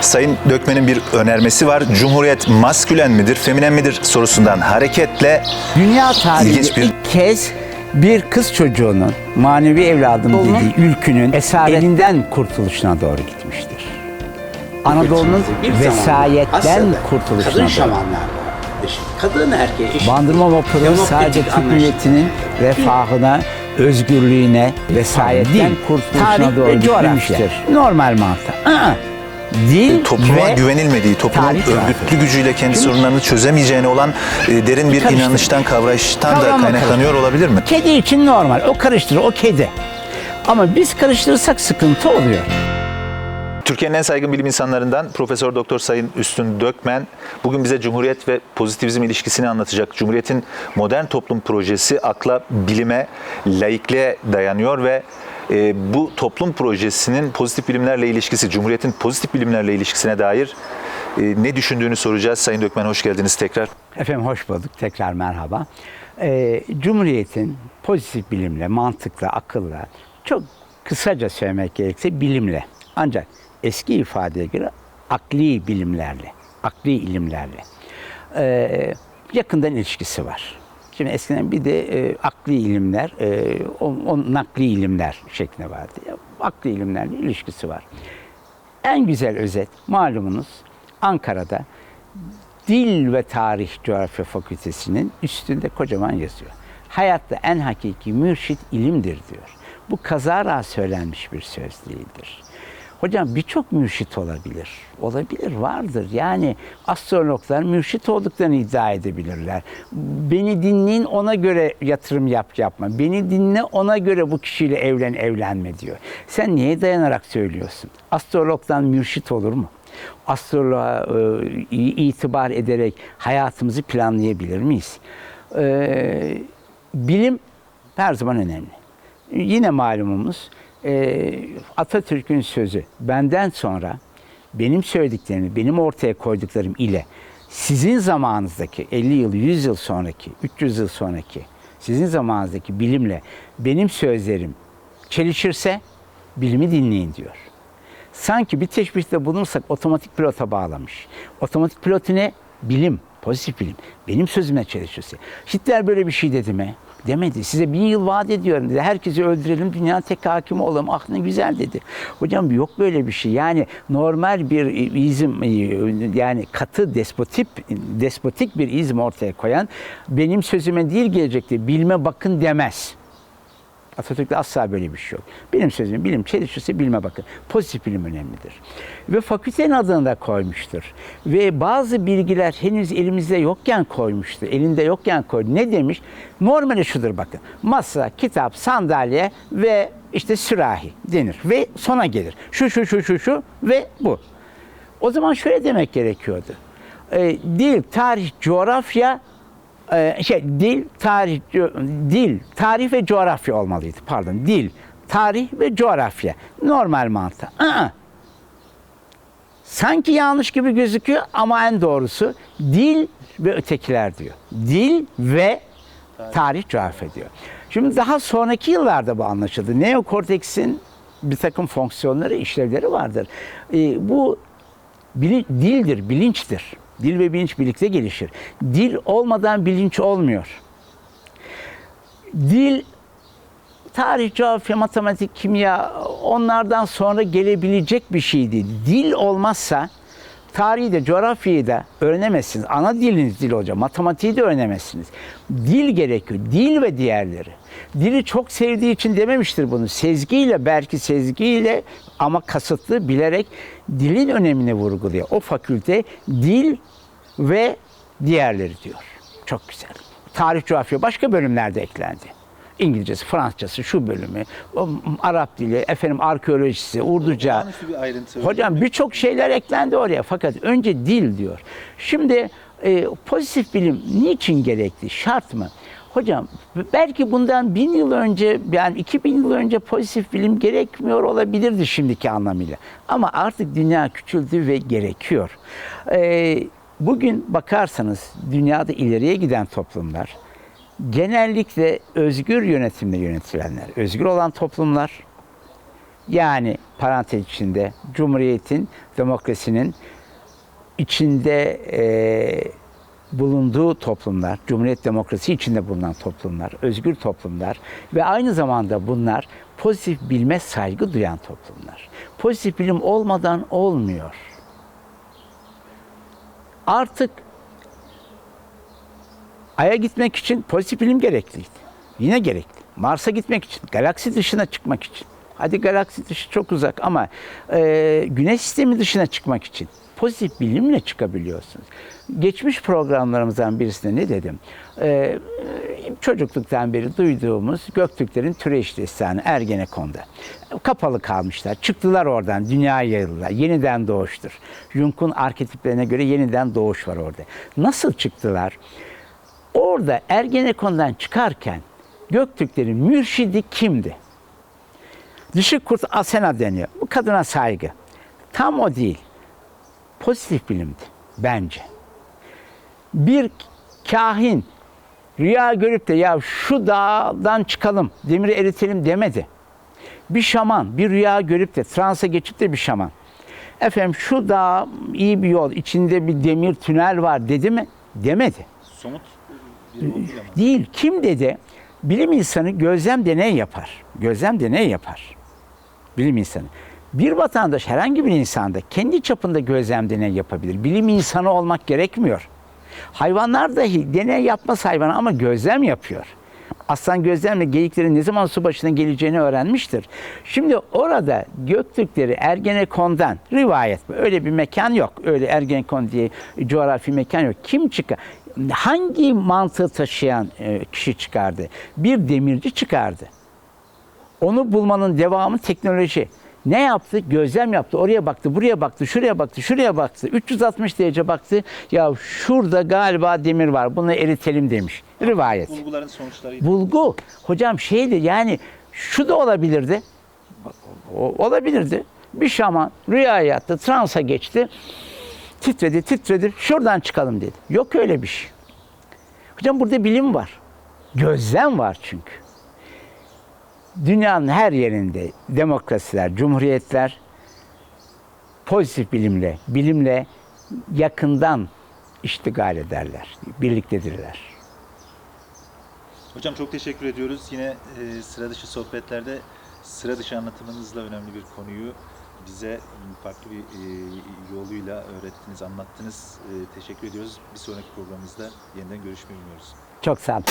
Sayın Dökmen'in bir önermesi var. Cumhuriyet maskülen midir, feminen midir sorusundan hareketle Dünya tarihinde İlginç bir- ilk kez bir kız çocuğunun manevi evladım dediği ülkünün esaretten kurtuluşuna doğru gitmiştir. Anadolu'nun Bir vesayetten Asya'da kurtuluşuna kadın doğru. şamanlar vardı. Kadın erkeği eşit. Bandırma vapuru Demokratik sadece Türk anlayış. milletinin refahına, özgürlüğüne, vesayetten kurtuluşuna doğru coğrafya. gitmiştir. Normal mantık. Aa, Dil topluma ve güvenilmediği, toplumun örgütlü gücüyle kendi sorunlarını çözemeyeceğine olan e, derin bir Karıştır. inanıştan, kavrayıştan da kaynaklanıyor olabilir mi? Kedi için normal. O karıştırır, o kedi. Ama biz karıştırırsak sıkıntı oluyor. Türkiye'nin en saygın bilim insanlarından Profesör Doktor Sayın Üstün Dökmen bugün bize Cumhuriyet ve pozitivizm ilişkisini anlatacak. Cumhuriyet'in modern toplum projesi akla, bilime, laikliğe dayanıyor ve e, bu toplum projesinin pozitif bilimlerle ilişkisi, Cumhuriyet'in pozitif bilimlerle ilişkisine dair e, ne düşündüğünü soracağız. Sayın Dökmen hoş geldiniz tekrar. Efendim hoş bulduk. Tekrar merhaba. Ee, Cumhuriyet'in pozitif bilimle, mantıkla, akılla, çok kısaca söylemek gerekirse bilimle. Ancak eski ifadeye göre akli bilimlerle, akli ilimlerle ee, yakından ilişkisi var. Şimdi eskiden bir de e, akli ilimler, e, o, o nakli ilimler şeklinde vardı. Akli ilimlerle ilişkisi var. En güzel özet malumunuz Ankara'da Dil ve Tarih Coğrafya Fakültesinin üstünde kocaman yazıyor. Hayatta en hakiki mürşit ilimdir diyor. Bu kazara söylenmiş bir söz değildir. Hocam birçok mürşit olabilir. Olabilir, vardır. Yani astrologlar mürşit olduklarını iddia edebilirler. Beni dinleyin ona göre yatırım yap yapma. Beni dinle ona göre bu kişiyle evlen evlenme diyor. Sen niye dayanarak söylüyorsun? Astrologdan mürşit olur mu? astroloğa e, itibar ederek hayatımızı planlayabilir miyiz? E, bilim her zaman önemli. Yine malumumuz e, Atatürk'ün sözü benden sonra benim söylediklerimi, benim ortaya koyduklarım ile sizin zamanınızdaki 50 yıl, 100 yıl sonraki, 300 yıl sonraki sizin zamanınızdaki bilimle benim sözlerim çelişirse bilimi dinleyin diyor sanki bir teşbihte bulunursak otomatik pilota bağlamış. Otomatik pilotu ne? Bilim, pozitif bilim. Benim sözüme çelişirse. Hitler böyle bir şey dedi mi? Demedi. Size bin yıl vaat ediyorum dedi. Herkesi öldürelim, dünya tek hakimi olalım. Ah ne güzel dedi. Hocam yok böyle bir şey. Yani normal bir izm, yani katı despotik, despotik bir izm ortaya koyan benim sözüme değil gelecekti. Bilme bakın demez. Atatürk'te asla böyle bir şey yok. Benim sözüm bilim çelişirse bilme bakın. Pozitif bilim önemlidir. Ve fakültenin adını da koymuştur. Ve bazı bilgiler henüz elimizde yokken koymuştu. Elinde yokken koydu. Ne demiş? Normali şudur bakın. Masa, kitap, sandalye ve işte sürahi denir. Ve sona gelir. Şu şu şu şu şu ve bu. O zaman şöyle demek gerekiyordu. Ee, dil, tarih, coğrafya e, şey dil, tarih, dil, tarih ve coğrafya olmalıydı. Pardon, dil, tarih ve coğrafya. Normal mantık. Aa. Sanki yanlış gibi gözüküyor ama en doğrusu dil ve ötekiler diyor. Dil ve tarih coğrafya diyor. Şimdi daha sonraki yıllarda bu anlaşıldı. Neokorteksin bir takım fonksiyonları, işlevleri vardır. Ee, bu Bili- dildir, bilinçtir. Dil ve bilinç birlikte gelişir. Dil olmadan bilinç olmuyor. Dil, tarih, coğrafya, matematik, kimya onlardan sonra gelebilecek bir şeydi. Dil olmazsa tarihi de coğrafyayı da öğrenemezsiniz. Ana diliniz dil olacak. Matematiği de öğrenemezsiniz. Dil gerekiyor. Dil ve diğerleri. Dili çok sevdiği için dememiştir bunu. Sezgiyle belki sezgiyle ama kasıtlı bilerek dilin önemini vurguluyor. O fakülte dil ve diğerleri diyor. Çok güzel. Tarih, coğrafya başka bölümlerde eklendi. İngilizcesi, Fransızcası, şu bölümü, Arap dili, efendim arkeolojisi, Urduca. Bir. Hocam birçok şeyler eklendi oraya fakat önce dil diyor. Şimdi e, pozitif bilim niçin gerekli? Şart mı? Hocam belki bundan bin yıl önce yani 2000 yıl önce pozitif bilim gerekmiyor olabilirdi şimdiki anlamıyla. Ama artık dünya küçüldü ve gerekiyor. E, bugün bakarsanız dünyada ileriye giden toplumlar genellikle özgür yönetimle yönetilenler, özgür olan toplumlar Yani parantez içinde Cumhuriyet'in, demokrasinin içinde e, bulunduğu toplumlar, Cumhuriyet demokrasi içinde bulunan toplumlar, özgür toplumlar ve aynı zamanda bunlar pozitif bilme saygı duyan toplumlar. Pozitif bilim olmadan olmuyor. Artık Ay'a gitmek için pozitif bilim gerekliydi. Yine gerekli. Mars'a gitmek için, galaksi dışına çıkmak için. Hadi galaksi dışı çok uzak ama e, güneş sistemi dışına çıkmak için pozitif bilimle çıkabiliyorsunuz. Geçmiş programlarımızdan birisinde ne dedim? E, çocukluktan beri duyduğumuz Göktürklerin Türeş Destanı Ergenekon'da. Kapalı kalmışlar. Çıktılar oradan. Dünyaya yayıldılar. Yeniden doğuştur. Jung'un arketiplerine göre yeniden doğuş var orada. Nasıl çıktılar? Orada Ergenekon'dan çıkarken Göktürklerin mürşidi kimdi? Dişi kurt Asena deniyor. Bu kadına saygı. Tam o değil. Pozitif bilimdi bence. Bir kahin rüya görüp de ya şu dağdan çıkalım, demiri eritelim demedi. Bir şaman bir rüya görüp de transa geçip de bir şaman. Efendim şu dağ iyi bir yol, içinde bir demir tünel var dedi mi? Demedi. Somut ama. Değil. Kim dedi? Bilim insanı gözlem deney yapar. Gözlem deney yapar. Bilim insanı. Bir vatandaş herhangi bir insanda kendi çapında gözlem deney yapabilir. Bilim insanı olmak gerekmiyor. Hayvanlar dahi deney yapmaz hayvan ama gözlem yapıyor. Aslan gözlemle geyiklerin ne zaman su başına geleceğini öğrenmiştir. Şimdi orada Göktürkleri Ergenekon'dan rivayet öyle bir mekan yok. Öyle Ergenekon diye coğrafi mekan yok. Kim çıkar? Hangi mantığı taşıyan e, kişi çıkardı? Bir demirci çıkardı. Onu bulmanın devamı teknoloji. Ne yaptı? Gözlem yaptı. Oraya baktı, buraya baktı, şuraya baktı, şuraya baktı. 360 derece baktı. Ya şurada galiba demir var. Bunu eritelim demiş. Rivayet. Bulguların sonuçlarıydı. Bulgu. Hocam şeydi yani şu da olabilirdi. O, olabilirdi. Bir şaman rüyaya yattı, transa geçti. Titredi, titredi. Şuradan çıkalım dedi. Yok öyle bir şey. Hocam burada bilim var. Gözlem var çünkü. Dünyanın her yerinde demokrasiler, cumhuriyetler pozitif bilimle, bilimle yakından iştigal ederler. Birliktedirler. Hocam çok teşekkür ediyoruz. Yine e, sıra dışı sohbetlerde sıra dışı anlatımınızla önemli bir konuyu bize farklı bir e, yoluyla öğrettiniz, anlattınız. E, teşekkür ediyoruz. Bir sonraki programımızda yeniden görüşmeyi umuyoruz. Çok sağ olun.